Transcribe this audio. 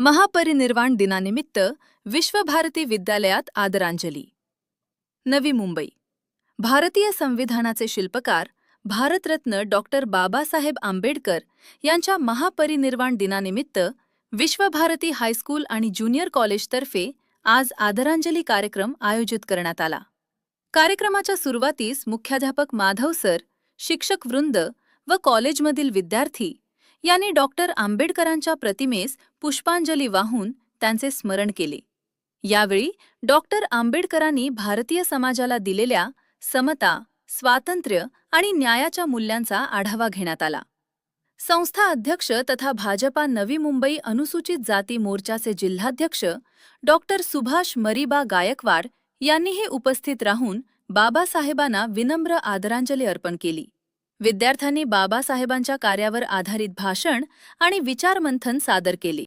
महापरिनिर्वाण दिनानिमित्त विश्वभारती विद्यालयात आदरांजली. नवी मुंबई. भारतीय संविधानाचे शिल्पकार भारतरत्न डॉक्टर बाबासाहेब आंबेडकर यांच्या महापरिनिर्वाण दिनानिमित्त विश्वभारती हायस्कूल आणि ज्युनियर कॉलेजतर्फे आज आदरांजली कार्यक्रम आयोजित करण्यात आला. कार्यक्रमाच्या सुरुवातीस मुख्याध्यापक माधव सर शिक्षक वृंद व कॉलेजमधील विद्यार्थी यांनी डॉक्टर आंबेडकरांच्या प्रतिमेस पुष्पांजली वाहून त्यांचे स्मरण केले. यावेळी डॉक्टर आंबेडकरांनी भारतीय समाजाला दिलेल्या समता स्वातंत्र्य आणि न्यायाच्या मूल्यांचा आढावा घेण्यात आला. संस्था अध्यक्ष तथा भाजपा नवी मुंबई अनुसूचित जाती मोर्चाचे जिल्हाध्यक्ष डॉक्टर सुभाष मरीबा गायकवाड यांनीही उपस्थित राहून बाबासाहेबांना विनम्र आदरांजली अर्पण केली. विद्यार्थ्यांनी बाबासाहेबांच्या कार्यावर आधारित भाषण आणि विचारमंथन सादर केले.